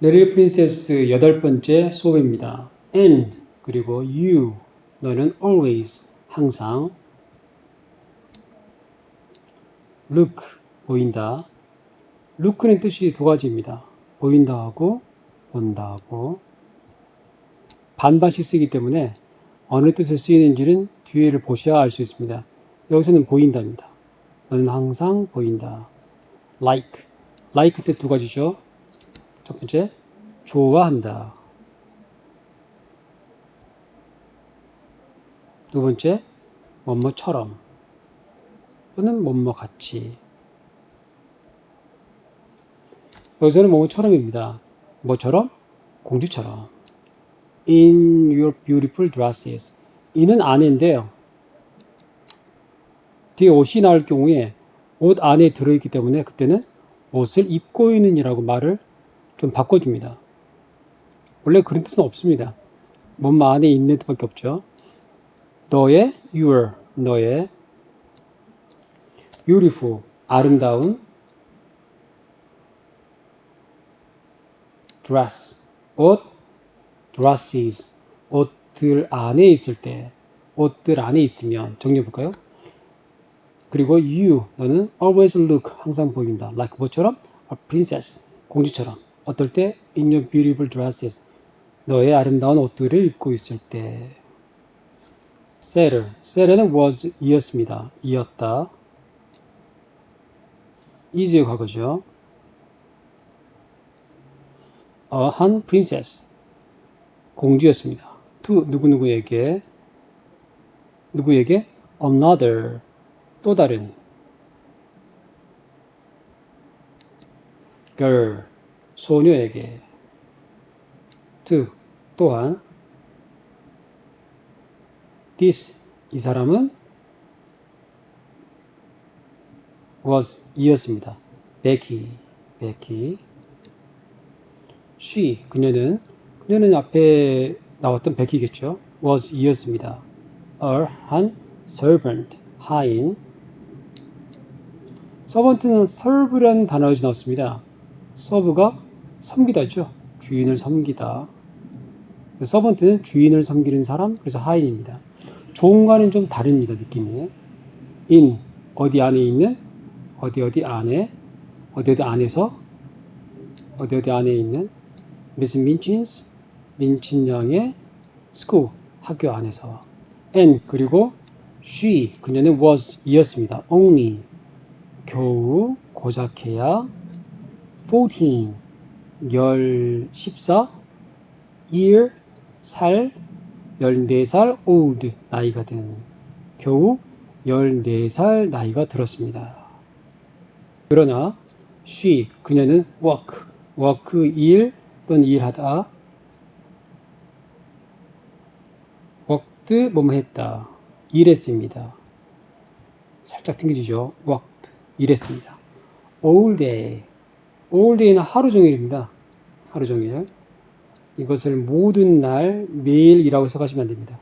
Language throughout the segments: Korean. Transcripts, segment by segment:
레릴 프린세스 여덟 번째 수업입니다. and 그리고 you 너는 always 항상 look 보인다. look는 뜻이 두 가지입니다. 보인다 하고 본다 하고 반반씩 쓰기 때문에 어느 뜻을 쓰이는지는 뒤에를 보셔야 알 수 있습니다. 여기서는 보인다입니다. 너는 항상 보인다. like like 뜻 두 가지죠. 첫 번째 좋아한다. 두 번째 뭐뭐처럼 또는 뭐뭐 같이 여기서는 뭐뭐처럼입니다. 뭐처럼? 공주처럼 In your beautiful dresses 이는 안인데요. 뒤에 옷이 나올 경우에 옷 안에 들어있기 때문에 그때는 옷을 입고 있는 이라고 말을 좀 바꿔줍니다. 원래 그런 뜻은 없습니다. 뭔 안에 있는 뜻밖에 없죠. 너의 your 너의 beautiful 아름다운 dress 옷 dresses 옷들 안에 있을 때 옷들 안에 있으면 정리해 볼까요? 그리고 you 너는 always look 항상 보인다 like 뭐처럼 a princess 공주처럼 어떨 때 in your beautiful dresses 너의 아름다운 옷들을 입고 있을 때 settle settle는 was 이었습니다 이었다 is의 과거죠 a 한 princess 공주였습니다 to 누구누구에게 누구에게 another 또 다른 girl 소녀에게 to 또한 this 이 사람은 was 이었습니다. 베키 베키 she 그녀는 그녀는 앞에 나왔던 베키겠죠. was 이었습니다. a 한 servant 하인 서번트는 serve라는 단어에서 나왔습니다. 서브가 섬기다죠. 주인을 섬기다. 서번트는 주인을 섬기는 사람, 그래서 하인입니다. 종과는 좀 다릅니다, 느낌이. in, 어디 안에 있는, 어디 어디 안에, 어디 어디 안에서, 어디 어디 안에 있는, Miss Minchin's, 민친 양의 school, 학교 안에서. and, 그리고 she, 그녀는 was, 이었습니다. only, 겨우, 고작해야, 14, 열, 14, year, 살, 14살 old, 나이가 된, 겨우 14살 나이가 들었습니다. 그러나 she, 그녀는 work, work 일 또는 일하다, worked 뭐뭐 했다, 일했습니다. 살짝 튕겨지죠. worked, 일했습니다. all day, day는 하루 종일입니다. 하루 종일. 이것을 모든 날, 매일이라고 해석하시면 안 됩니다.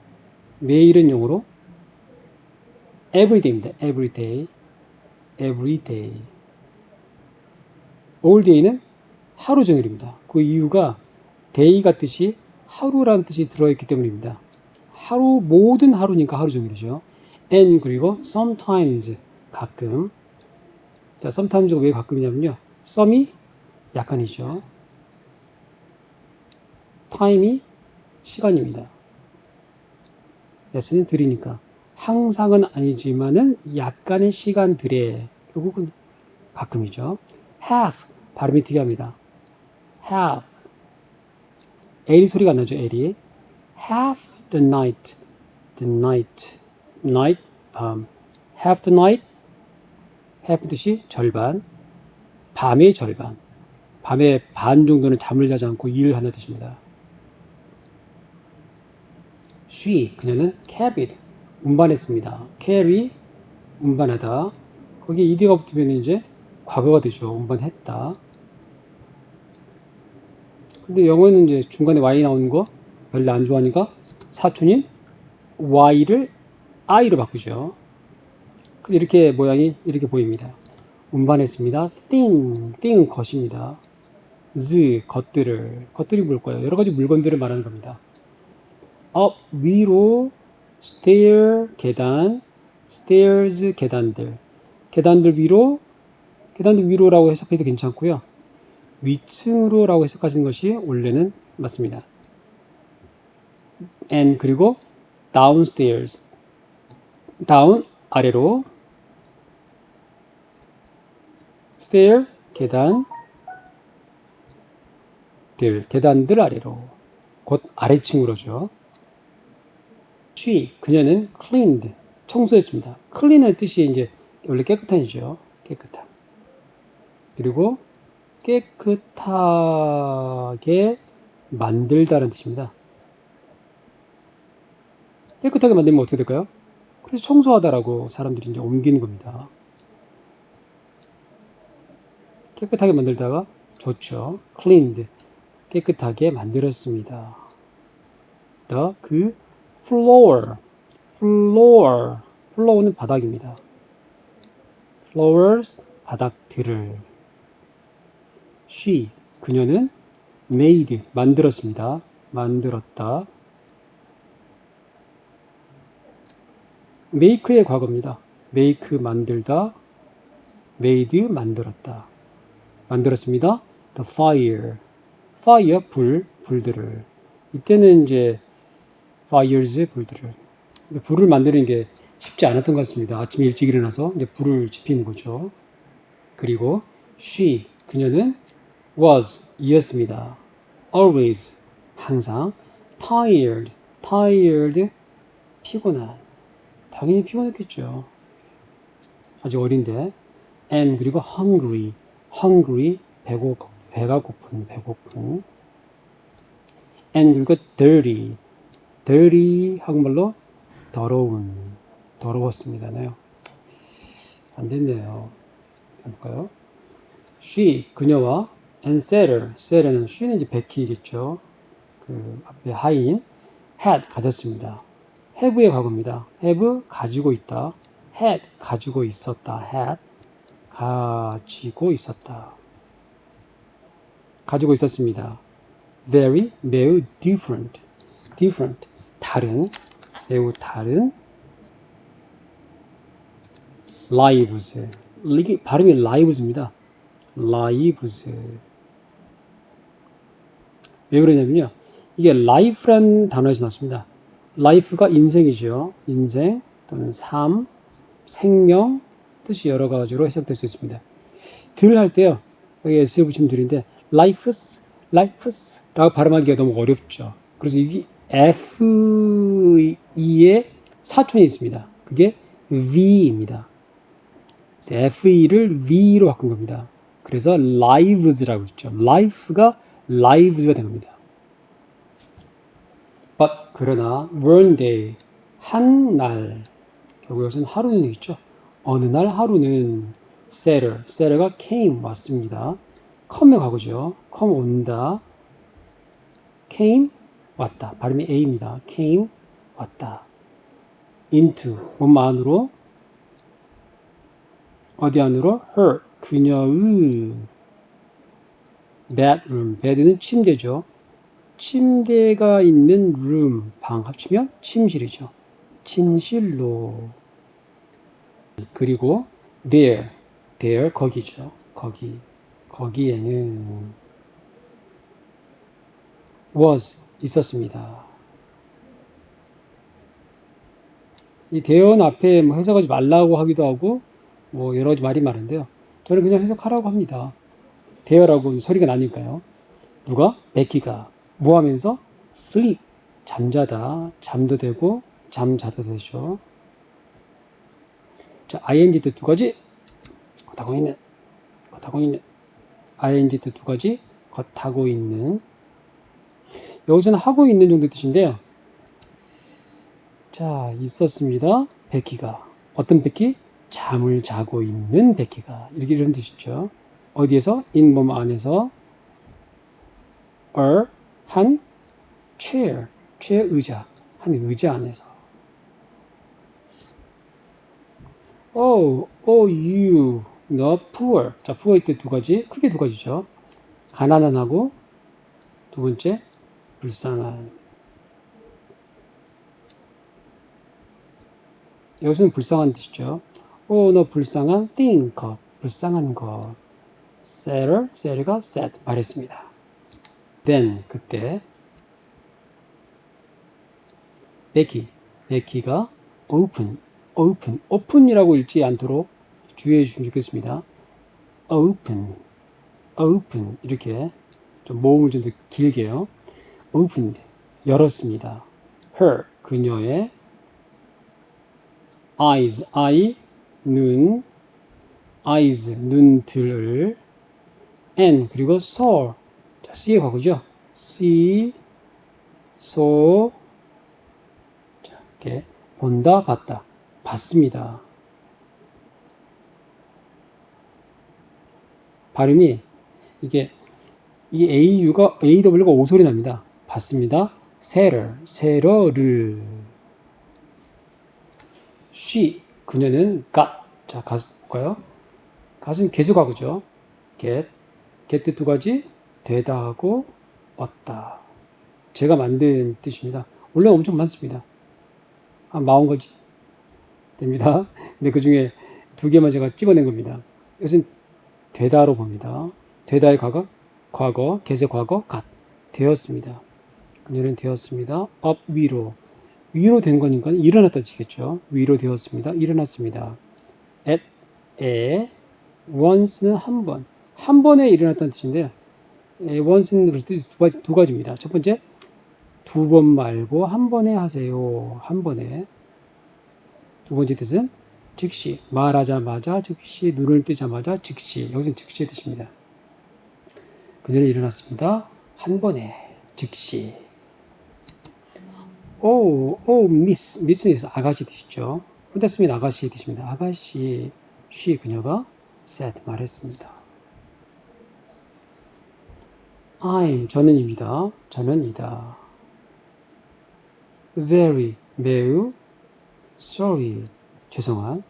매일은 용어로 everyday입니다. everyday. everyday. day는 하루 종일입니다. 그 이유가 day가 뜻이 하루라는 뜻이 들어있기 때문입니다. 하루, 모든 하루니까 하루 종일이죠. and 그리고 sometimes 가끔. 자, sometimes가 왜 가끔이냐면요. Some이 약간이죠. time이 시간입니다. 레슨은 들이니까 항상은 아니지만은 약간의 시간들에 결국은 가끔이죠. have 발음이 특이합니다. have L이 소리가 안 나죠. L이 have the night the night night 밤 have the night have 뜻이 절반 밤의 절반 밤의 반 정도는 잠을 자지 않고 일을 한다는 뜻입니다. she 그녀는 carried 운반했습니다. carry 운반하다 거기에 ed가 붙으면 이제 과거가 되죠. 운반했다. 근데 영어는 이제 중간에 y 나오는 거 별로 안 좋아하니까 사촌인 y를 i로 바꾸죠. 이렇게 모양이 이렇게 보입니다. 운반했습니다. thing, thing은 것입니다. z 것들을 것들이 뭘까요? 여러 가지 물건들을 말하는 겁니다. up 위로 stair 계단 stairs 계단들 계단들 위로 계단들 위로라고 해석해도 괜찮고요. 위층으로라고 해석하시는 것이 원래는 맞습니다. and 그리고 downstairs down 아래로 stair 계단 들 계단들 아래로 곧 아래층으로죠. she 그녀는 cleaned 청소했습니다. clean의 뜻이 이제 원래 깨끗한이죠. 깨끗한. 그리고 깨끗하게 만들다라는 뜻입니다. 깨끗하게 만들면 어떻게 될까요? 그래서 청소하다라고 사람들이 이제 옮기는 겁니다. 깨끗하게 만들다가 좋죠. cleaned 깨끗하게 만들었습니다. the 그 floor floor floor는 바닥입니다. floors 바닥들을 she 그녀는 made 만들었습니다. 만들었다. make의 과거입니다. make 만들다 made 만들었다. 만들었습니다. the fire fire 불 불들을 이때는 이제 fires 불들을 불을 만드는 게 쉽지 않았던 것 같습니다. 아침 일찍 일어나서 이제 불을 지피는 거죠. 그리고 she 그녀는 was 이었습니다. always 항상 tired tired 피곤한 당연히 피곤했겠죠. 아직 어린데 and 그리고 hungry hungry 배고 배가 고픈 배고픈 and 그리고 dirty dirty 한국말로 더러운 더러웠습니다네요. 안 됐네요. 해볼까요? she 그녀와 and setter setter는 she는 이제 베키겠죠. 그 앞에 하인 had 가졌습니다. have의 과거입니다. have 가지고 있다. had 가지고 있었다. had 가지고 있었다. 가지고 있었습니다. very 매우 different different 다른 매우 다른 lives 이게 발음이 lives입니다. lives 왜 그러냐면요. 이게 life란 단어에서 나왔습니다. life가 인생이죠. 인생 또는 삶, 생명 뜻이 여러 가지로 해석될 수 있습니다. 들 할 때요. 여기 s에 붙이면 들인데 lifes, lifes라고 발음하기가 너무 어렵죠. 그래서 이게 FE의 사촌이 있습니다. 그게 V입니다. FE를 V로 바꾼 겁니다. 그래서 lives라고 했죠. life가 lives가 된 겁니다. But 그러나 one day 한 날 결국 여기서는 하루는 있죠. 어느 날 하루는 setter, setter가 came 왔습니다. come의 과거죠. come 온다. came 왔다. 발음이 A입니다. came 왔다. into 몸 안으로 어디 안으로 her 그녀의 bedroom bed는 침대죠. 침대가 있는 room 방 합치면 침실이죠. 침실로 그리고 there there 거기죠. 거기 거기에는 was 있었습니다. 이 대언 앞에 뭐 해석하지 말라고 하기도 하고 뭐 여러 가지 말이 많은데요. 저는 그냥 해석하라고 합니다. 대어라고 소리가 나니까요. 누가? 베키가 뭐 하면서? sleep 잠자다 잠도 되고 잠자도 되죠. 자, ing 때 두 가지 겉하고 있는 겉하고 있는 ing 때 두 가지 겉하고 있는 여기서는 하고 있는 정도 뜻인데요. 자, 있었습니다. 베키가. 어떤 베키? 잠을 자고 있는 베키가. 이렇게 이런 뜻이죠. 어디에서? 인몸 안에서 or 한 chair, chair 의자, 한 의자 안에서. Oh, oh you, 너 poor. 자, poor 이때 두 가지, 크게 두 가지죠. 가난한 하고 두 번째 불쌍한. 여기서는 불쌍한 뜻이죠. 오, 너 불쌍한 thing, 것, 불쌍한 것. Sarah, Sarah가 said, 말했습니다. Then, 그때, 베키, 베키가 open, open, open이라고 읽지 않도록 주의해 주시면 좋겠습니다. open, open, 이렇게 좀 모음을 좀 더 길게요. opened, 열었습니다. her, 그녀의 eyes, eye, 눈, eyes, 눈들을 and, 그리고 saw, 자, see의 과거죠. see, saw, 자, 이렇게 본다, 봤다, 봤습니다. 발음이 이게 이 AU가 AW가 오 소리 납니다. 봤습니다. 세를 세러를 she 그녀는 got 자 가볼까요? gat은 계속하고죠. get get 두 가지 되다 하고 왔다. 제가 만든 뜻입니다. 원래 엄청 많습니다. 한 마흔 가지 됩니다. 근데 그 중에 두 개만 제가 찍어낸 겁니다. 이것은 되다로 봅니다. 되다의 과거, 과거, 계세 과거, 갓 되었습니다. 그녀는 되었습니다. up 위로 위로 된 거니까 일어났다 치겠죠. 위로 되었습니다. 일어났습니다. at 에 once는 한 번, 한 번에 일어났다는 뜻인데요. 에, once는 뜻이 두 가지 두 가지입니다. 첫 번째 두 번 말고 한 번에 하세요. 한 번에 두 번째 뜻은 즉시 말하자마자 즉시 눈을 뜨자마자 즉시 여기서 즉시의 뜻입니다. 그녀는 일어났습니다. 한 번에 즉시 오, 오, 미스, 미스는 아가씨 뜻이죠. 혼자 쓰면 아가씨 뜻입니다. 아가씨, 쉬 그녀가 said 말했습니다. I'm 저는입니다. 저는이다. very 매우 sorry 죄송한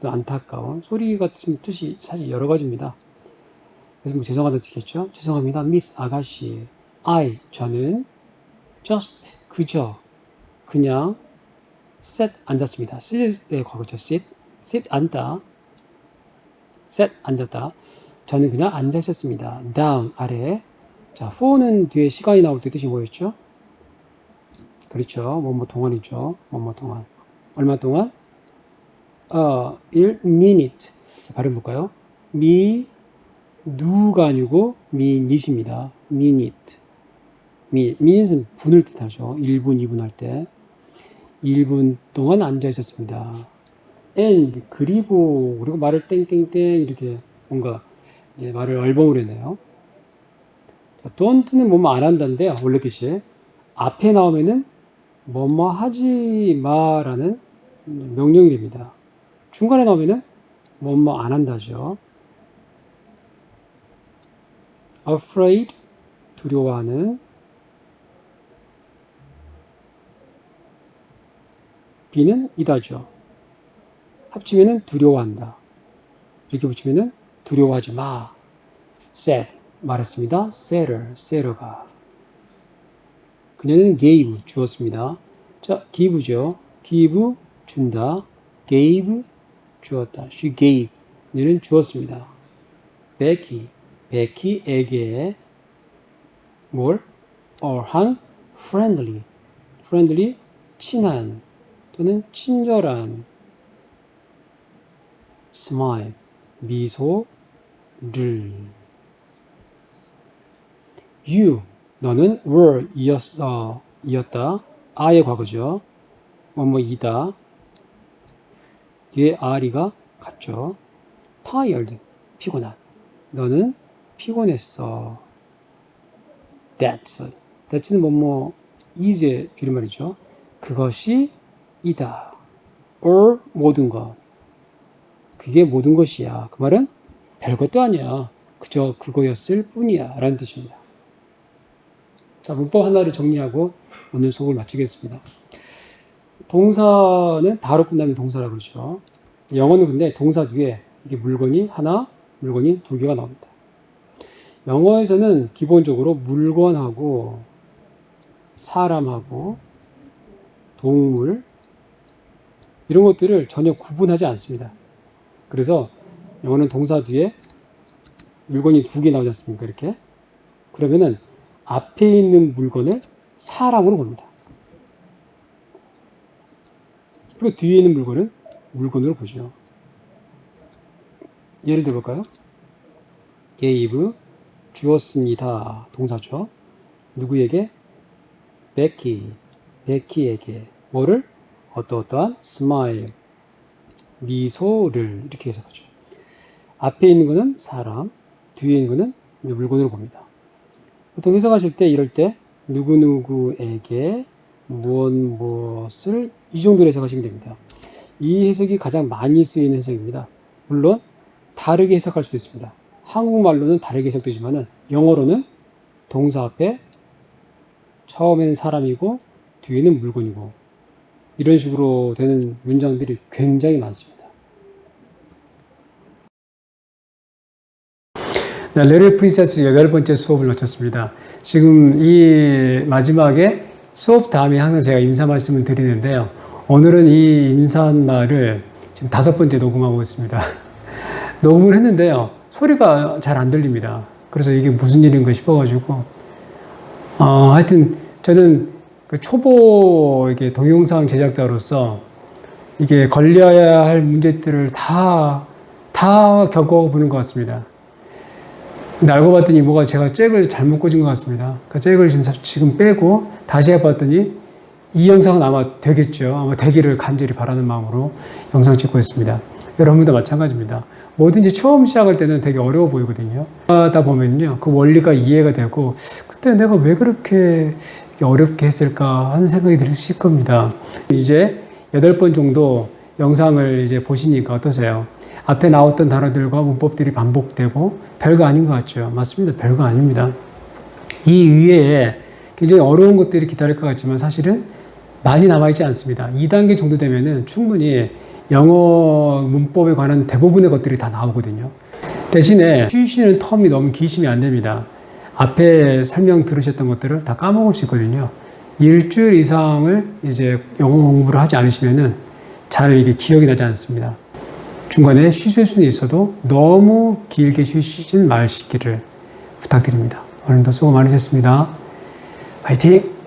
또 안타까운 소리 같은 뜻이 사실 여러 가지입니다. 그래서 뭐 죄송하다 뜻겠죠? 죄송합니다. 미스 아가씨 I 저는 just 그저 그냥 sit 앉았습니다. sit의 과거죠. sit sit 앉다 sit 앉았다. 저는 그냥 앉아 있었습니다. down 아래 자 for는 뒤에 시간이 나올 때 뜻이 뭐였죠? 그렇죠. 뭐뭐 동안이죠. 뭐뭐 동안 얼마 동안? 어, 1 minute. 자, 발음 볼까요? 미 누가 아니고 미닛입니다. minute. 미 minut은 분을 뜻하죠. 1분, 2분 할 때. 1분 동안 앉아 있었습니다. and 그리고 그리고 말을 땡땡땡 이렇게 뭔가 이제 말을 얼버무려 내요. don't는 뭐뭐 안 한다인데요. 원래 뜻이 앞에 나오면은 뭐뭐 하지 마라는 명령이 됩니다. 중간에 나오면은 뭐뭐 안 한다죠. afraid 두려워하는 B는 이다죠. 합치면은 두려워한다. 이렇게 붙이면은 두려워하지 마. said 말했습니다. sailor, sailor가 그녀는 gave 주었습니다. 자, give죠. give 준다. gave 주었다. she gave 그녀는 주었습니다. 베키 베키에게 뭘? 어한 friendly friendly 친한 또는 친절한 smile 미소를 you 너는 were 이었어 이었다. I의 과거죠. 뭐뭐 이다. 뒤에 are이가 같죠. tired 피곤한. 너는 피곤했어. that's that's는 뭐뭐 is의 줄임말이죠. 그것이 이다. or 모든 것. 그게 모든 것이야. 그 말은 별것도 아니야. 그저 그거였을 뿐이야. 라는 뜻입니다 자, 문법 하나를 정리하고 오늘 수업을 마치겠습니다. 동사는 다로 끝나면 동사라고 그러죠. 영어는 근데 동사 뒤에 이게 물건이 하나, 물건이 두 개가 나옵니다. 영어에서는 기본적으로 물건하고 사람하고 동물 이런 것들을 전혀 구분하지 않습니다. 그래서 영어는 동사 뒤에 물건이 두 개 나오지 않습니까? 이렇게. 그러면은 앞에 있는 물건을 사람으로 봅니다. 그리고 뒤에 있는 물건을 물건으로 보죠. 예를 들어볼까요? gave 주었습니다. 동사죠. 누구에게? 베키, 베키에게 뭐를? 어떠어떠한 smile, 미소를 이렇게 해석하죠. 앞에 있는 거는 사람, 뒤에 있는 거는 물건으로 봅니다. 보통 해석하실 때 이럴 때 누구누구에게 무엇 무엇을 이 정도로 해석하시면 됩니다. 이 해석이 가장 많이 쓰이는 해석입니다. 물론 다르게 해석할 수도 있습니다. 한국말로는 다르게 해석되지만은 영어로는 동사 앞에 처음에는 사람이고 뒤에는 물건이고 이런 식으로 되는 문장들이 굉장히 많습니다. 레르 프린세스 여덟 번째 수업을 마쳤습니다. 지금 이 마지막에 수업 다음에 항상 제가 인사 말씀을 드리는데요. 오늘은 이 인사말을 지금 다섯 번째 녹음하고 있습니다. 녹음을 했는데요. 소리가 잘 안 들립니다. 그래서 이게 무슨 일인가 싶어가지고, 어, 하여튼 저는 그 초보 이게 동영상 제작자로서 이게 걸려야 할 문제들을 다, 다 겪어보는 것 같습니다. 근데 알고 봤더니 뭐가 제가 잭을 잘못 꽂은 것 같습니다. 그 잭을 지금, 지금 빼고 다시 해봤더니 이 영상은 아마 되겠죠. 아마 되기를 간절히 바라는 마음으로 영상 찍고 있습니다. 여러분도 마찬가지입니다. 뭐든지 처음 시작할 때는 되게 어려워 보이거든요. 하다 보면요. 그 원리가 이해가 되고, 그때 내가 왜 그렇게 어렵게 했을까 하는 생각이 드실 겁니다. 이제 여덟 번 정도 영상을 이제 보시니까 어떠세요? 앞에 나왔던 단어들과 문법들이 반복되고 별거 아닌 것 같죠? 맞습니다. 별거 아닙니다. 이 위에 굉장히 어려운 것들이 기다릴 것 같지만 사실은 많이 남아있지 않습니다. 2단계 정도 되면은 충분히 영어 문법에 관한 대부분의 것들이 다 나오거든요. 대신에 쉬시는 텀이 너무 기시면 안 됩니다. 앞에 설명 들으셨던 것들을 다 까먹을 수 있거든요. 일주일 이상을 이제 영어 공부를 하지 않으시면은 잘 이게 기억이 나지 않습니다. 중간에 쉬실 수는 있어도 너무 길게 쉬시진 마시기를 부탁드립니다. 오늘도 수고 많으셨습니다. 화이팅!